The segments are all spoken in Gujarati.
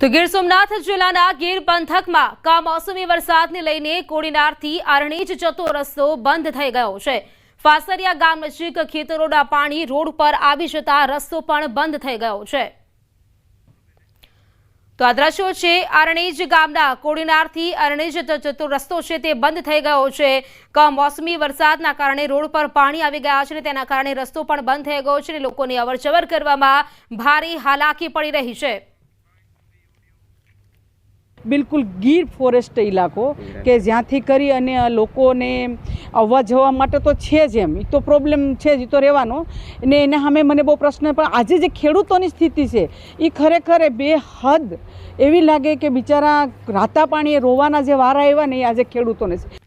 તો ગીર સોમનાથ જિલ્લાના ગીર પંથકમાં કમોસમી વરસાદને લઈને કોડીનારથી અરણેજ જતો રસ્તો બંધ થઈ ગયો છે. ફાસરિયા ગામ નજીક ખેતરોના પાણી રોડ પર આવી જતા રસ્તો પણ બંધ થઈ ગયો છે. તો આ દ્રશ્યો છે અરણેજ ગામના. કોડીનારથી અરણેજ જતો રસ્તો છે તે બંધ થઈ ગયો છે. કમોસમી વરસાદના કારણે રોડ પર પાણી આવી ગયા છે અને તેના કારણે રસ્તો પણ બંધ થઈ ગયો છે અને લોકોની અવરજવર કરવામાં ભારે હાલાકી પડી રહી છે. બિલકુલ ગીર ફોરેસ્ટ ઇલાકો કે જ્યાંથી કરી અને લોકોને આવવા જવા માટે તો છે જ એમ. એ તો પ્રોબ્લેમ છે જ એ તો રહેવાનો. અને એના સામે મને બહુ પ્રશ્ન પણ આજે જે ખેડૂતોની સ્થિતિ છે એ ખરેખર બે હદ એવી લાગે કે બિચારા રાતા પાણીએ રોવાના જે વારા આવ્યા ને એ આજે ખેડૂતોને છે.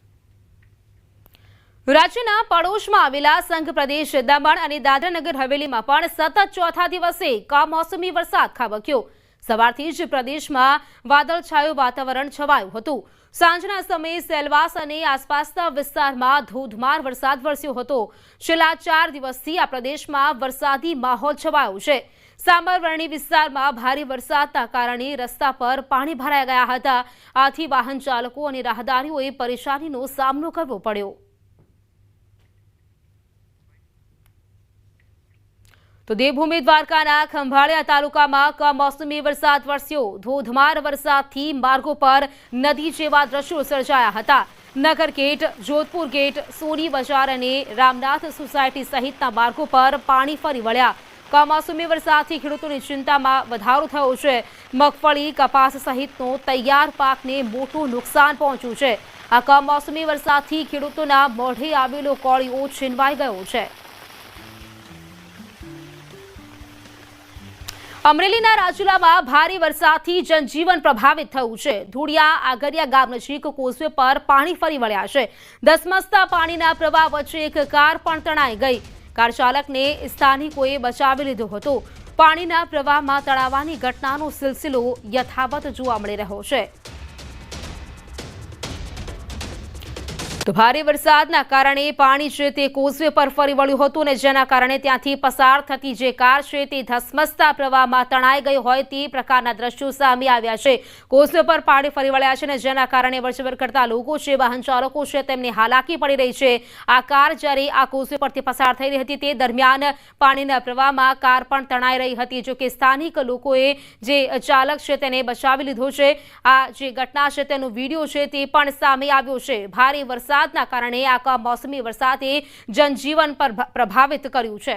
રાજ્યના પડોશમાં આવેલા સંઘ પ્રદેશ દમણ અને દાદરાનગર હવેલીમાં પણ સતત ચોથા દિવસે કમોસમી વરસાદ ખાબક્યો. સવારથી જ પ્રદેશમાં વાદળછાયું વાતાવરણ છવાયું હતું. સાંજના સમયે સેલવાસ અને આસપાસના વિસ્તારમાં ધોધમાર વરસાદ વરસ્યો હતો. છેલ્લા ચાર દિવસથી આ પ્રદેશમાં વરસાદી માહોલ છવાયો છે. સાંબરવર્ણી વિસ્તારમાં ભારે વરસાદના કારણે રસ્તા પર પાણી ભરાઈ ગયા હતા. આથી વાહન ચાલકો અને રાહદારીઓએ પરેશાનીનો સામનો કરવો પડ્યો. તો દેવભૂમિ દ્વારકાના ખંભાળિયા તાલુકામાં કમોસમી વરસાદ વરસ્યો. ધોધમાર વરસાદથી માર્ગો પર નદી જેવા દ્રશ્યો સર્જાયા હતા. નગર ગેટ, જોધપુર ગેટ, સોની બજાર અને રામનાથ સોસાયટી સહિતના માર્ગો પર પાણી ફરી વળ્યા. કમોસમી વરસાદથી ખેડૂતોની ચિંતામાં વધારો થયો છે. મગફળી, કપાસ સહિતનો તૈયાર પાકને મોટું નુકસાન પહોંચ્યું છે. આ કમોસમી વરસાદથી ખેડૂતોના મોઢે આવેલો કોળીઓ છીનવાઈ ગયો છે. અમરેલીના રાજુલામાં ભારે વરસાદથી જનજીવન પ્રભાવિત થયું છે. ધૂળિયા, આગરિયા ગામ નજીક કોઝવે પર પાણી ફરી વળ્યા છે. ધસમસતા પાણીના પ્રવાહ વચ્ચે એક કાર પણ તણાઈ ગઈ. કાર ચાલકને સ્થાનિકોએ બચાવી લીધો હતો. પાણીના પ્રવાહમાં તણાવાની ઘટનાનો સિલસિલો યથાવત જોવા મળી રહ્યો છે. ભારે વરસાદના કારણે પાણી છે તે કોઝવે પર ફરી વળ્યું હતું અને જેના કારણે ત્યાંથી પસાર થતી જે કાર છે તે ધસમસતા પ્રવાહમાં તણાઈ ગઈ હોય તે પ્રકારના દ્રશ્યો સામે આવ્યા છે. કોઝવે પર પાણી ફરી વળ્યા છે અને જેના કારણે વરસવર કરતા લોકો છે, વાહન ચાલકો છે, તેમને હાલાકી પડી રહી છે. આ કાર જ્યારે આ કોઝવે પરથી પસાર થઈ રહી હતી તે દરમિયાન પાણીના પ્રવાહમાં કાર પણ તણાઈ રહી હતી. જો કે સ્થાનિક લોકોએ જે ચાલક છે તેને બચાવી લીધો છે. આ જે ઘટના છે તેનો વીડિયો છે તે પણ સામે આવ્યો છે. ભારે વરસાદના કારણે આ કમોસમી વરસાદે જનજીવન પર પ્રભાવિત કર્યું છે.